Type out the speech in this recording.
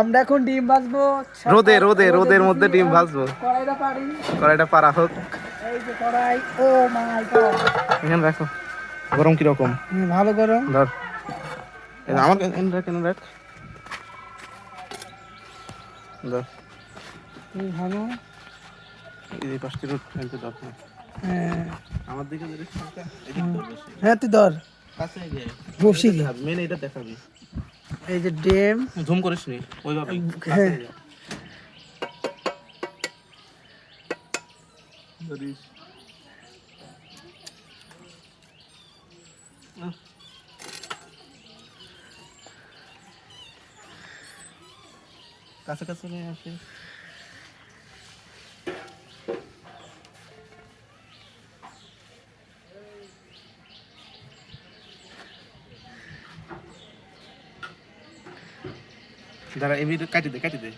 আমরা এখন ডিম ভাজবো রোদে রোদে রোদের মধ্যে ডিম ভাজবো। কড়াইটা পারি কড়াইটা পারা হোক। এই যে কড়াই ও মাই গড। এখানে রাখো। গরম কীরকম? ভালো গরম। ধর। আমার এখানে রাখ এখানে রাখ। ধর। ভালো। এই পাঁচটি রোড ফেলতে ধর। হ্যাঁ। আমার দিকে যদি। হ্যাঁ তুই ধর। কাছে গিয়ে। বসি মেন এটা দেখাবি। এই যে ডিম ঝুম করিস নি ওইভাবে হ্যাঁ। কাছে যা। ধরিস। আহ। কাছে কাছে নিয়ে আসে দাঁড়া এমনি কাটি দে কাটি দে।